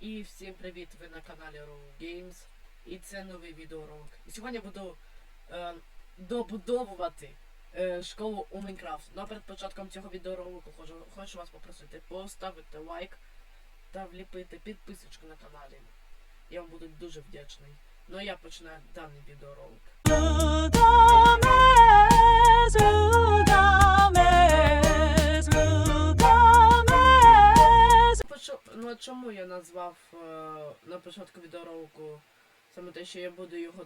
І всім привіт! Ви на каналі Roll Games. І це новий відеоролик. І сьогодні буду е, добудовувати е, школу у Майнкрафт. Ну а перед початком цього відеоролику хочу, хочу вас попросити поставити лайк та вліпити підписочку на каналі. Я вам буду дуже вдячний. Ну а я починаю даний відеоролик. Ну а чому я назвав е, на початку відеоролику саме те, що я буду його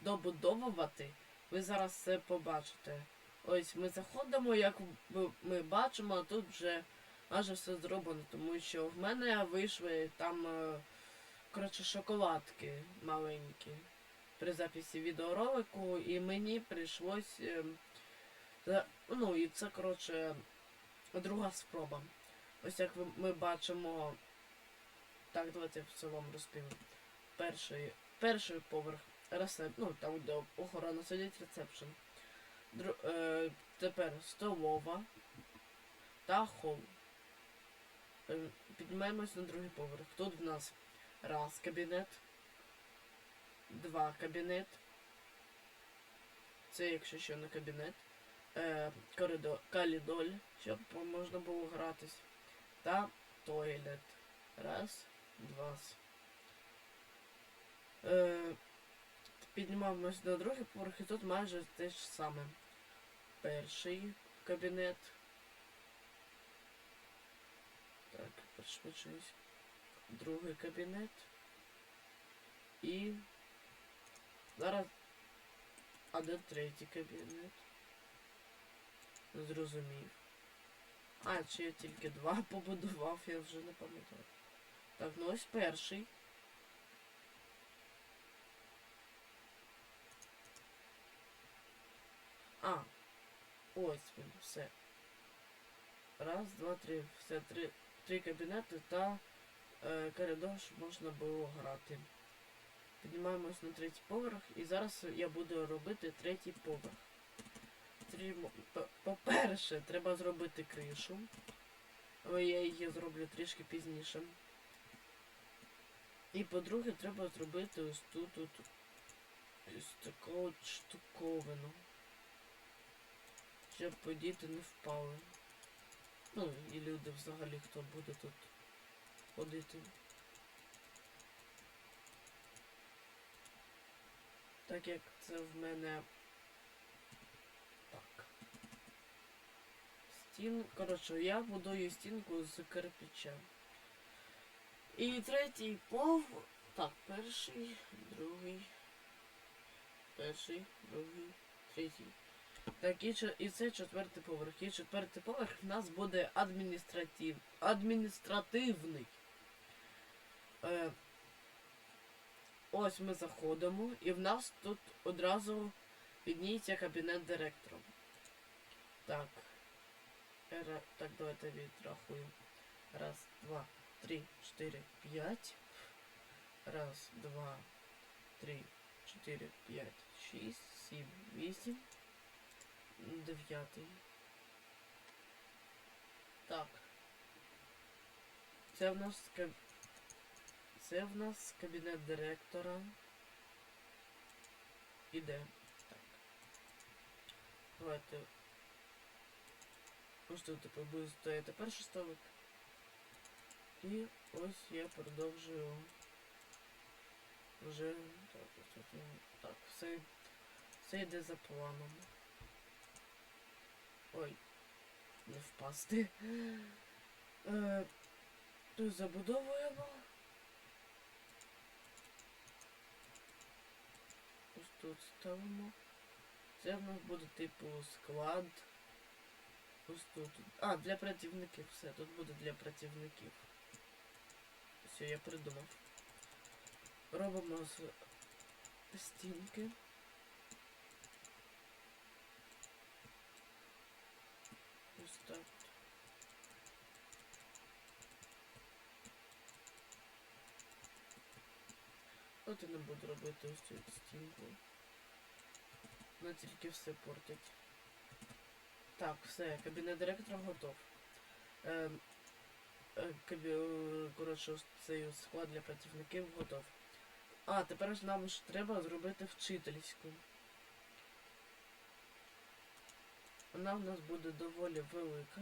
добудовувати, ви зараз це побачите. Ось ми заходимо, як ми бачимо, а тут вже майже все зроблено, тому що в мене вийшли там е, коротше шоколадки маленькі при записі відеоролику, і мені прийшлось. е, ну і це коротше друга спроба. Ось як ми бачимо. Так, давайте все вам розповім. Перший, перший поверх ресеп, ну там де охорона сидить ресепшн. Дру, е, тепер столова та хол. Е, піднімаємось на другий поверх. Тут в нас раз кабінет, два кабінет. Це якщо що не кабінет. Е, коридор, калідоль, щоб можна було гратись та тойлет. Раз, два. Е, піднімаємось на другий поверх і тут майже те ж саме. Перший кабінет. Так, пришвидшуюсь. Другий кабінет. І зараз. А де третій кабінет? Не Зрозумів. А, чи я тільки два побудував, я вже не пам'ятаю. Так, ну ось перший. А, ось він, все. Раз, два, три. Все, три, три кабінети та е, коридор, щоб можна було грати. Піднімаємось на третій поверх і зараз я буду робити третій поверх. Три мо- по- По-перше, треба зробити кришу. Але я її зроблю трішки пізніше. І по-друге, треба зробити ось тут от ось таку от штуковину. Щоб діти не впали. Ну, і люди взагалі, хто буде тут ходити. Так як це в мене Стін. Коротше, я будую стінку з кирпича. І третій пов. Так, перший, другий. Перший, другий, третій. Так, і, і це четвертий поверх. І четвертий поверх в нас буде адміністратив... адміністративний. Е, ось ми заходимо, і в нас тут одразу відніється кабінет директора. Так. Так, давайте відрахуємо. Раз, два, три, чотири, п'ять. Раз, два, три, чотири, п'ять, шість, сім, вісім. Дев'ятий. Так. Це в нас каб... Це в нас кабінет директора. Іде. Так. Давайте. Ось тут типу буде стояти перший столик. І ось я продовжую вже так, ось ну, так, все, все йде за планом. Ой, не впасти. Е, тут забудовуємо. Ось тут ставимо. Це в нас буде типу склад. Ось тут. А, для працівників все. Тут буде для працівників. Все, я придумав. Робимо з стінки. Так. От я не буду робити ось цю стінку. Вона тільки все портить. Так, все, кабінет директора готов. Е, кабі, е, коротше, цей склад для працівників готов. А, тепер нам ж треба зробити вчительську. Вона в нас буде доволі велика.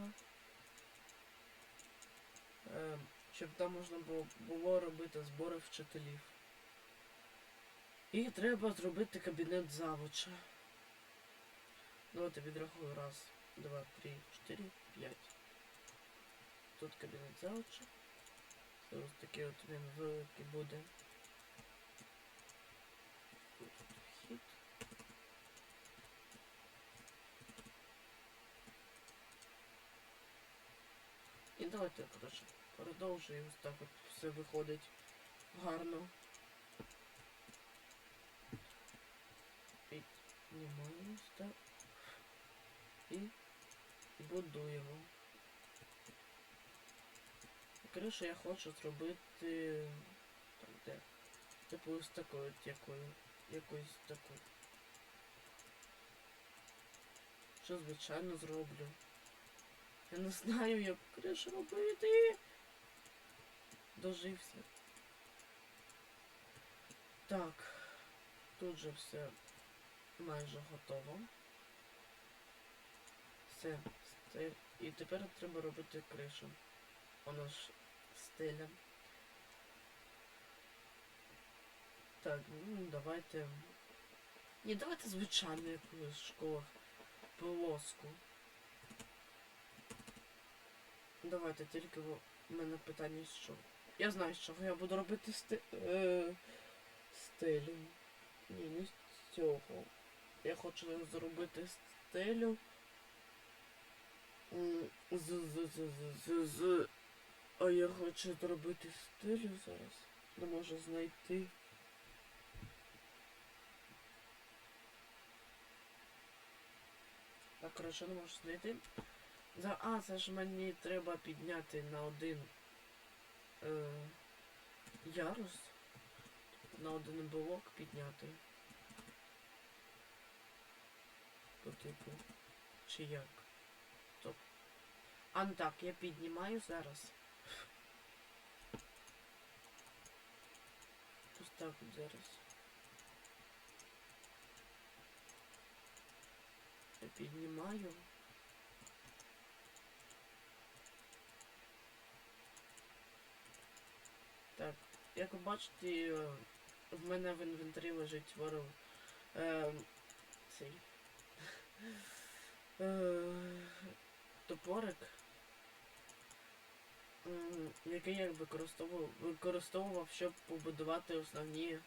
Е, щоб там можна було, було робити збори вчителів. І треба зробити кабінет завуча. Давайте відрахую. Раз, два, три, чотири, п'ять. Тут кабінет завуча. Це ось такий от він великий буде. І давайте, коротше, продовжуємо. Так от все виходить гарно. Піднімаємось так. І будуємо. Кришу я хочу зробити так, де? Типу ось такою якою. Якоюсь таку. Що звичайно зроблю. Я не знаю, як кришу робити. Дожився. Так, тут же все майже готово. Все. І тепер треба робити кришу. Вона ж стиля. Так, ну давайте. Ні, давайте звичайно якусь в школах полоску. Давайте тільки в мене питання що. Я знаю, з чого я буду робити сти... е... стилю. Ні, не з цього. Я хочу зробити стилю. М, З, з, з, з, з, з. А я хочу зробити стилю зараз. Не можу знайти. Так, коротше, не можу знайти. За... А, це ж мені треба підняти на один е... ярус. На один блок підняти. По типу. Чи як? А ну так, я піднімаю зараз. Ось так зараз. Я піднімаю. Так, як ви бачите, в мене в інвентарі лежить ворог. Е, цей. Топорик. Який я використовував, використовував, щоб побудувати основні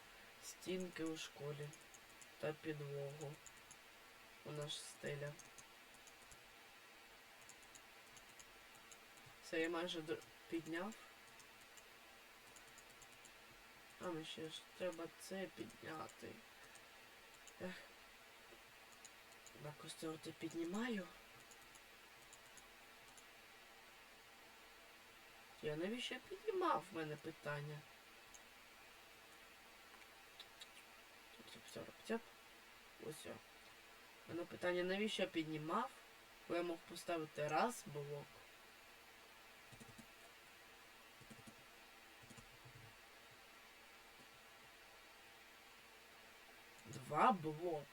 стінки у школі та підлогу у наш стиля. Все, я майже підняв. А ми ще ж треба це підняти. Так, це от я піднімаю. Я навіщо піднімав в мене питання? Ось о. Мене питання, навіщо я піднімав? Бо я мог поставити раз блок. Два блок.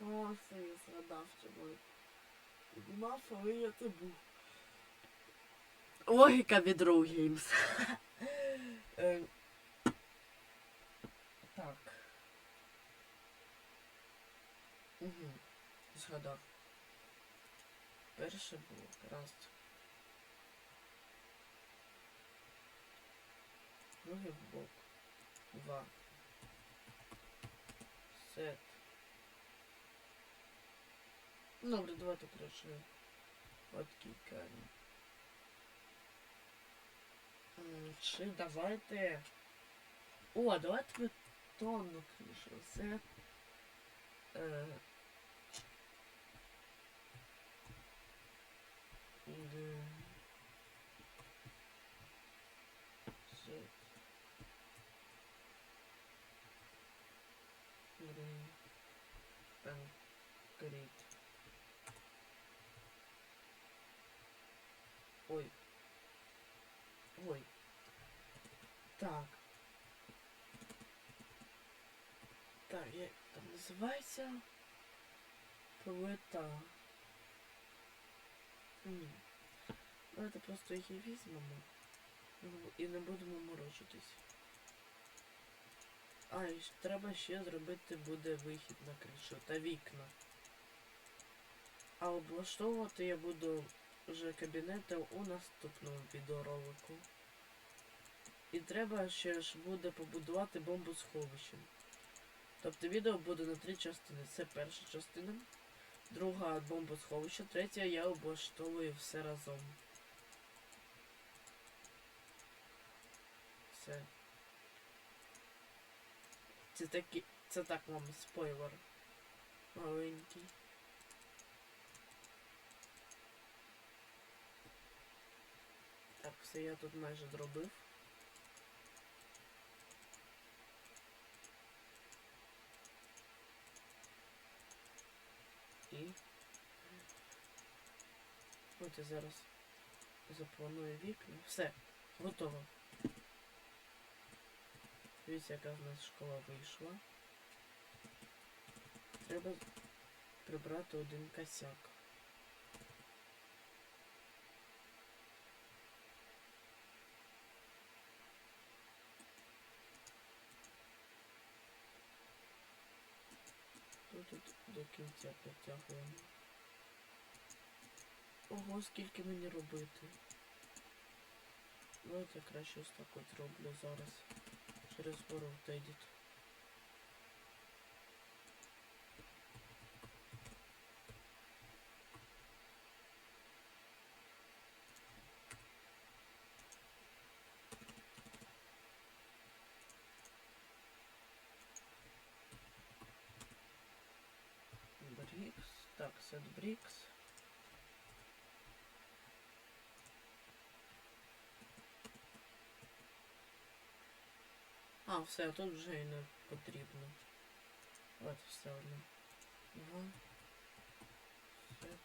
О, все, я згадав, чому. я Піднімав, але я забув. Логіка від Геймс. Е, Так. Угу. Згадав. Перший блок. Раз. Другий блок. Два. Сет. Добре, давайте краще. От кікаємо. М, Чи давайте. О, давайте бетонну кришу. Це. Е... Де... Це... Грин. Конкрет. Ой. Ой. Так. Так, як там називається? Плита. М. Давайте просто її візьмемо. Ну, І не будемо морочитись. А, і треба ще зробити буде вихід на кришу та вікна. А облаштовувати я буду вже кабінети у наступному відеоролику. І треба ще ж буде побудувати бомбосховище. Тобто відео буде на три частини. Це перша частина, друга бомбосховище, третя я облаштовую все разом. Все. Це такі. Це так вам спойлер. Маленький. Все я тут майже зробив. І. От я зараз запланую вікна. Все, готово. Дивіться, яка в нас школа вийшла. Треба прибрати один косяк. Тут тут до кінця підтягуємо. Ого, скільки мені робити. Давайте краще ось так от зроблю зараз. Через ворог Edit. Брикс. А, все, тут вже і не потрібно. От все одно. Два. Сет.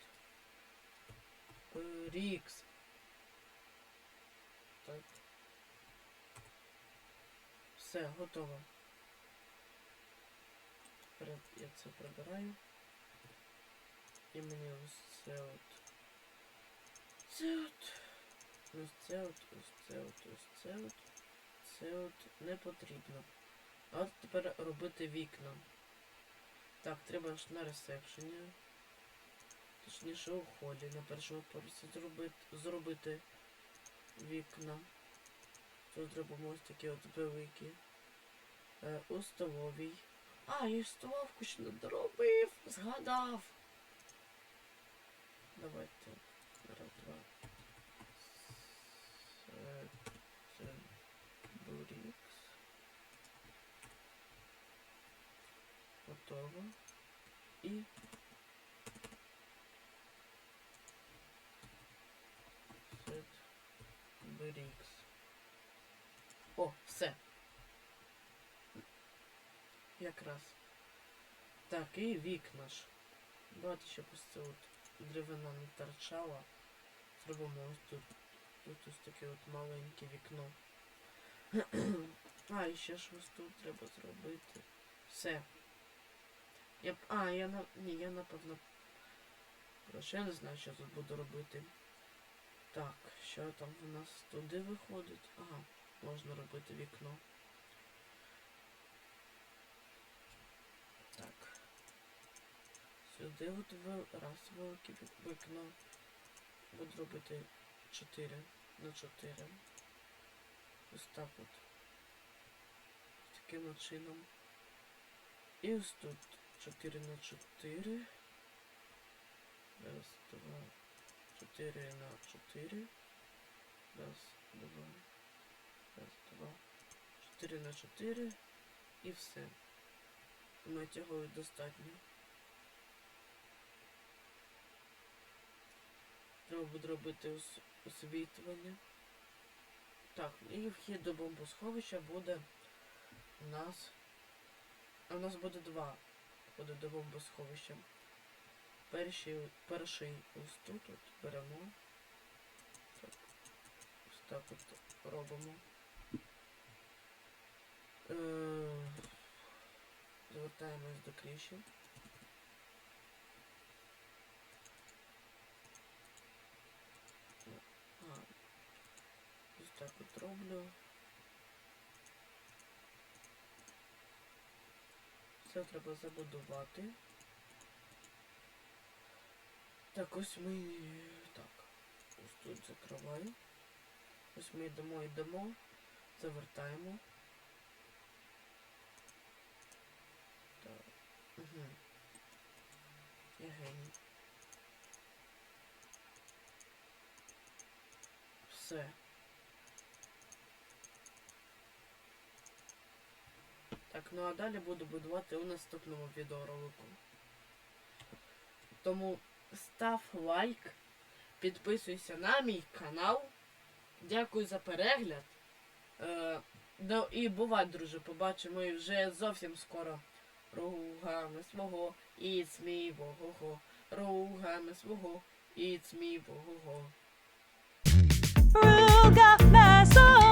Брикс. Так. Все, готово. Тепер я це прибираю. І мені ось це от. Це от. Ось це от, ось це от, ось це от. Це от не потрібно. А от тепер робити вікна. Так, треба ж на ресепшені. Точніше у холі на першому поверсі зробити, зробити вікна. Тут зробимо ось такі от великі. Е, у столовій. А, ж столовку ще не доробив, згадав. Давайте. Раз, два. Це, це Готово. І Сет. О, все. Якраз. Так, і вікна ж. Давайте ще ось деревина не торчала. Зробимо ось тут. Тут ось таке от маленьке вікно. а, і ще ж ось тут треба зробити. Все. Я... б- А, я на... Ні, я напевно. Короче, я не знаю, що тут буду робити. Так, що там у нас туди виходить? Ага, можна робити вікно. Так. Сюди от раз велике вікно. Буду робити 4 на 4. Ось так от. Таким чином. І ось тут 4 на 4. Раз, два, 4 на 4. Раз, два. Раз, два. 4 на 4. І все. Цього достатньо. Треба буде робити ос- освітлення. Так, і вхід до бомбосховища буде у нас. У нас буде два входи до бомбосховища. Перший, перший ось тут от беремо. Так. так от робимо. Е, Звертаємось до кліші. А, ось так от роблю. Це треба забудувати. Так, ось ми. Так. Ось тут закриваю. Ось ми йдемо, йдемо, завертаємо. Так. Угу. Я геній. Все. Так, ну а далі буду будувати у наступному відеоролику. Тому став лайк, підписуйся на мій канал. Дякую за перегляд. Е, да, і бувай, друже, побачимо і вже зовсім скоро. Ругами свого, me, го-го-го. Ругами свого, me, го-го-го. Ругами свого